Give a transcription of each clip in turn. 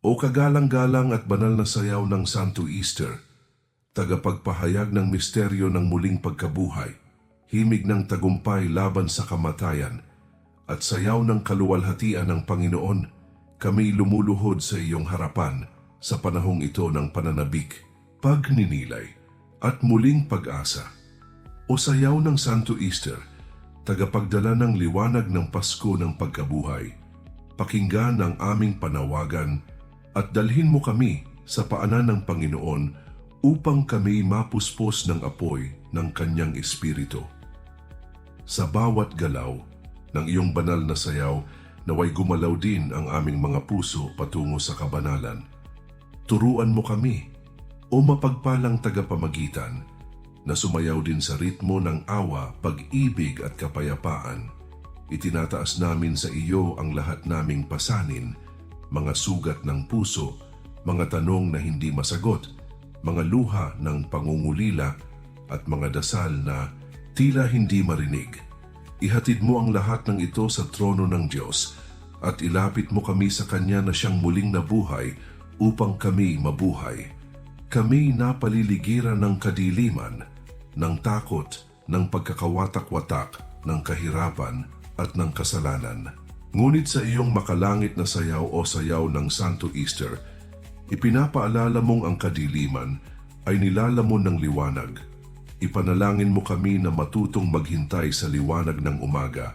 O kagalang-galang at banal na sayaw ng Santo Easter, tagapagpahayag ng misteryo ng muling pagkabuhay, himig ng tagumpay laban sa kamatayan, at sayaw ng kaluwalhatian ng Panginoon, kami lumuluhod sa iyong harapan sa panahong ito ng pananabik, pagninilay, at muling pag-asa. O sayaw ng Santo Easter, tagapagdala ng liwanag ng Pasko ng pagkabuhay, pakinggan ang aming panawagan at dalhin mo kami sa paanan ng Panginoon upang kami mapuspos ng apoy ng Kanyang Espiritu. Sa bawat galaw ng iyong banal na sayaw, naway gumalaw din ang aming mga puso patungo sa kabanalan. Turuan mo kami, o mapagpalang tagapamagitan, na sumayaw din sa ritmo ng awa, pag-ibig at kapayapaan. Itinataas namin sa iyo ang lahat naming pasanin, mga sugat ng puso, mga tanong na hindi masagot, mga luha ng pangungulila at mga dasal na tila hindi marinig. Ihatid mo ang lahat ng ito sa trono ng Diyos at ilapit mo kami sa Kanya na siyang muling nabuhay upang kami mabuhay. Kami napaliligiran ng kadiliman, ng takot, ng pagkakawatak-watak, ng kahirapan at ng kasalanan. Ngunit sa iyong makalangit na sayaw o sayaw ng Santo Easter, ipinapaalala mong ang kadiliman ay nilalamon ng liwanag. Ipanalangin mo kami na matutong maghintay sa liwanag ng umaga,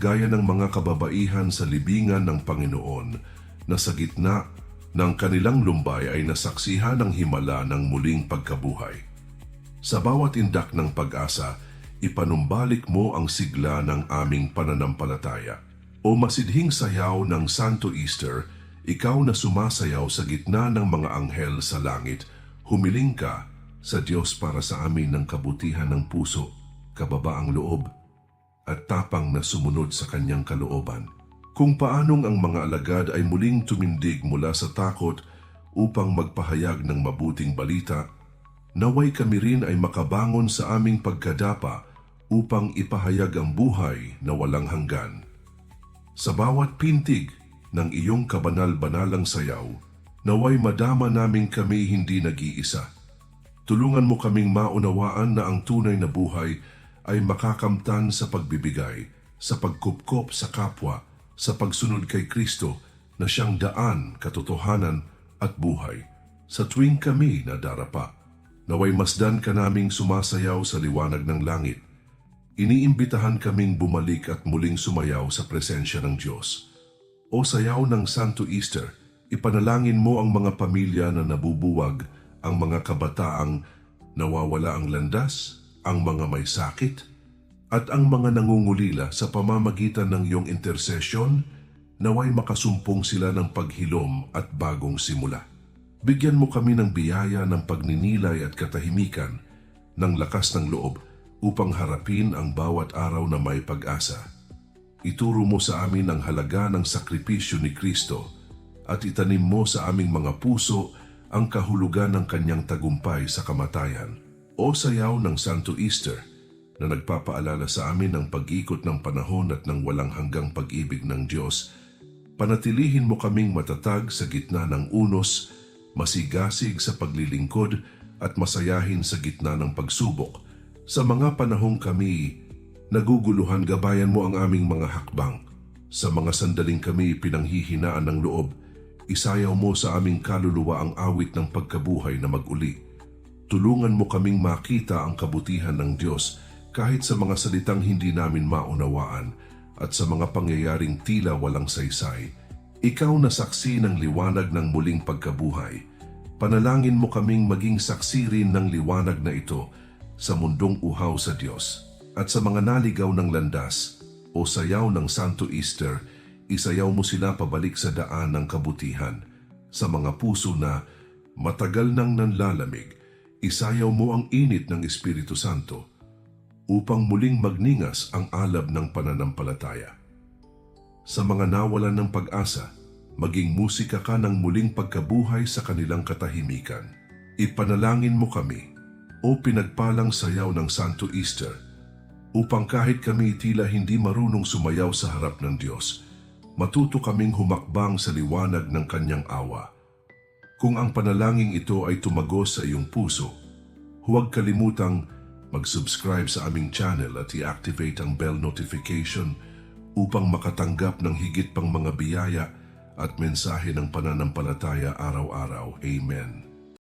gaya ng mga kababaihan sa libingan ng Panginoon na sa gitna ng kanilang lumbay ay nasaksihan ng himala ng muling pagkabuhay. Sa bawat indak ng pag-asa, ipanumbalik mo ang sigla ng aming pananampalataya. O masidhing sayaw ng Santo Easter, ikaw na sumasayaw sa gitna ng mga anghel sa langit, humiling ka sa Diyos para sa amin ng kabutihan ng puso, kababaang loob, at tapang na sumunod sa kanyang kalooban. Kung paanong ang mga alagad ay muling tumindig mula sa takot upang magpahayag ng mabuting balita, naway kami rin ay makabangon sa aming pagkadapa upang ipahayag ang buhay na walang hanggan. Sa bawat pintig ng iyong kabanal-banalang sayaw, naway madama namin kami hindi nag-iisa. Tulungan mo kaming maunawaan na ang tunay na buhay ay makakamtan sa pagbibigay, sa pagkupkop sa kapwa, sa pagsunod kay Kristo na siyang daan, katotohanan at buhay. Sa tuwing kami nadarapa, naway masdan ka naming sumasayaw sa liwanag ng langit. Iniimbitahan kaming bumalik at muling sumayaw sa presensya ng Diyos. O sayaw ng Santo Easter, ipanalangin mo ang mga pamilya na nabubuwag, ang mga kabataang nawawala ang landas, ang mga may sakit, at ang mga nangungulila sa pamamagitan ng iyong intersesyon, naway makasumpong sila ng paghilom at bagong simula. Bigyan mo kami ng biyaya ng pagninilay at katahimikan, ng lakas ng loob upang harapin ang bawat araw na may pag-asa. Ituro mo sa amin ang halaga ng sakripisyo ni Kristo at itanim mo sa aming mga puso ang kahulugan ng kanyang tagumpay sa kamatayan. O sayaw ng Santo Easter na nagpapaalala sa amin ng pag-ikot ng panahon at ng walang hanggang pag-ibig ng Diyos, panatilihin mo kaming matatag sa gitna ng unos, masigasig sa paglilingkod at masayahin sa gitna ng pagsubok. Sa mga panahong kami naguguluhan, gabayan mo ang aming mga hakbang. Sa mga sandaling kami pinanghihinaan ng loob, isayaw mo sa aming kaluluwa ang awit ng pagkabuhay na maguli. Tulungan mo kaming makita ang kabutihan ng Diyos kahit sa mga salitang hindi namin maunawaan at sa mga pangyayaring tila walang saysay. Ikaw na saksi ng liwanag ng muling pagkabuhay. Panalangin mo kaming maging saksi rin ng liwanag na ito sa mundong uhaw sa Diyos. At sa mga naligaw ng landas o sayaw ng Santo Easter, isayaw mo sila pabalik sa daan ng kabutihan. Sa mga puso na matagal nang nanlalamig, isayaw mo ang init ng Espiritu Santo upang muling magningas ang alab ng pananampalataya. Sa mga nawalan ng pag-asa, maging musika ka ng muling pagkabuhay sa kanilang katahimikan. Ipanalangin mo kami, o pinagpalang sayaw ng Santo Easter, upang kahit kami tila hindi marunong sumayaw sa harap ng Diyos, matuto kaming humakbang sa liwanag ng Kanyang awa Kung ang panalangin ito ay tumagos sa iyong puso, huwag kalimutang mag-subscribe sa aming channel at i-activate ang bell notification upang makatanggap ng higit pang mga biyaya at mensahe ng pananampalataya araw-araw. Amen.